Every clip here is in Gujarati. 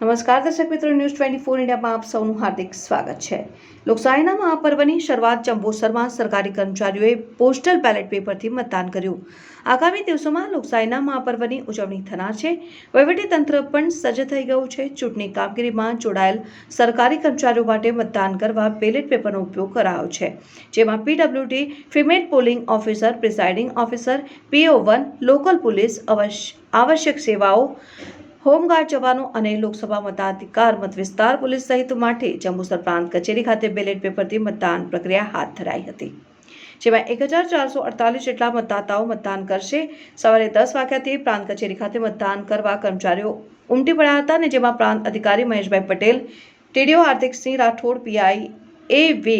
નમસ્કાર, દર્શક મિત્રો ન્યૂઝ ટ્વેન્ટી ફોર ઇન્ડિયામાં આપ સૌનું હાર્દિક સ્વાગત છે. લોકશાહીના મહાપર્વની શરૂઆત જંબોસરમાં સરકારી કર્મચારીઓએ પોસ્ટલ બેલેટ પેપરથી મતદાન કર્યું. આગામી દિવસોમાં લોકશાહીના મહાપર્વની ઉજવણી થનાર છે. વહીવટીતંત્ર પણ સજ્જ થઈ ગયું છે. ચૂંટણી કામગીરીમાં જોડાયેલ સરકારી કર્મચારીઓ માટે મતદાન કરવા બેલેટ પેપરનો ઉપયોગ કરાયો છે. જેમાં PWD, female polling officer, presiding officer, PO one, local police અવશ્ય આવશ્યક સેવાઓ હોમગાર્ડ જવાનો અને લોકસભા મતાધિકાર મતવિસ્તાર પોલીસ સહિત માટે જંબુસર પ્રાંત કચેરી ખાતે બેલેટ પેપરથી મતદાન પ્રક્રિયા હાથ ધરાઈ હતી. જેમાં એક હજાર ચારસો અડતાલીસ જેટલા મતદાતાઓ મતદાન કરશે. સવારે દસ વાગ્યાથી પ્રાંત કચેરી ખાતે મતદાન કરવા કર્મચારીઓ ઉમટી પડ્યા હતા અને જેમાં પ્રાંત અધિકારી Maheshbhai Patel, TDO Hardiksinh Rathod, PI A V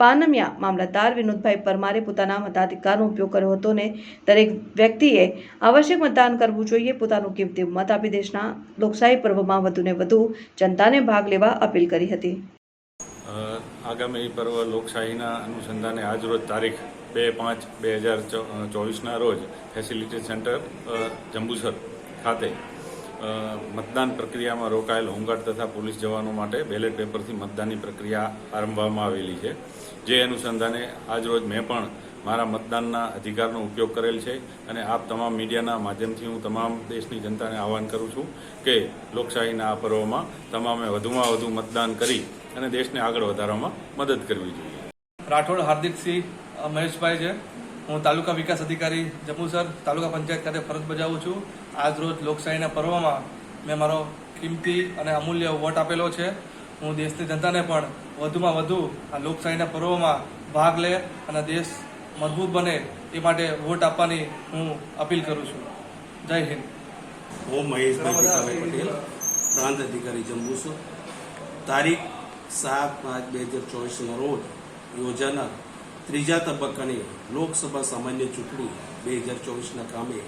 Panmiya મામલતદાર વિનોદભાઈ પરમારે પોતાના મતાધિકારનો ઉપયોગ કર્યો હતો ને દરેક વ્યક્તિએ આવશ્યક મતદાન કરવું જોઈએ. પોતાનું કિંમતી મત આપી દેશના લોકશાહી પર્વમાં વધુને વધુ જનતાને ભાગ લેવા અપીલ કરી હતી. આગામી પર્વ લોકશાહીના અનુસંધાને આજરોજ તારીખ બે પાંચ બે હજાર ચોવીસના રોજ ફેસિલિટી સેન્ટર જંબુસર ખાતે મતદાન પ્રક્રિયામાં રોકાયેલ હોમગાર્ડ તથા પોલીસ જવાનો માટે બેલેટ પેપરથી મતદાનની પ્રક્રિયા આરંભવામાં આવેલી છે. જે અનુસંધાને આજરોજ મેં પણ મારા મતદાનના અધિકારનો ઉપયોગ કરેલ છે અને આપ તમામ મીડિયાના માધ્યમથી હું તમામ દેશની જનતાને આહવાન કરું છું કે લોકશાહીના આ પર્વમાં તમામે વધુમાં વધુ મતદાન કરી અને દેશને આગળ વધારવામાં મદદ કરવી જોઈએ. રાઠોડ, હાર્દિકસિંહ મહેશભાઈ છે. હું તાલુકા વિકાસ અધિકારી જંબુસર તાલુકા પંચાયત ખાતે ફરજ બજાવું છું. આજ રોજ લોકશાહીના પર્વમાં મેં મારો કિંમતી અને અમૂલ્ય વોટ આપેલો છે. હું દેશની જનતાને પણ વધુમાં વધુ આ લોકશાહીના પર્વમાં ભાગ લે અને દેશ મજબૂત બને એ માટે વોટ આપવાની હું અપીલ કરું છું. જય હિન્દ. હું મહેશભાઈ પટેલ, પ્રાંત અધિકારી જંબુસર તારીખ સાત પાંચ બે હજાર ચોવીસના રોજ યોજાનાર ત્રીજા તબક્કાની લોકસભા સામાન્ય ચૂંટણી બે હજાર ચોવીસના કામે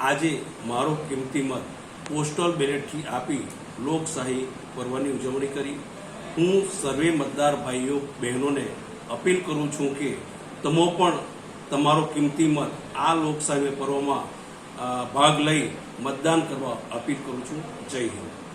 આજે મારો કિંમતી મત પોસ્ટલ બેલેટથી આપી લોકશાહી પર્વની ઉજવણી કરી. હું સર્વે મતદાર ભાઈઓ, બહેનોને અપીલ કરું છું કે તમો પણ તમારો કિંમતી મત આ લોકશાહી પર્વમાં ભાગ લઈ મતદાન કરવા અપીલ કરું છું. જય હિન્દ.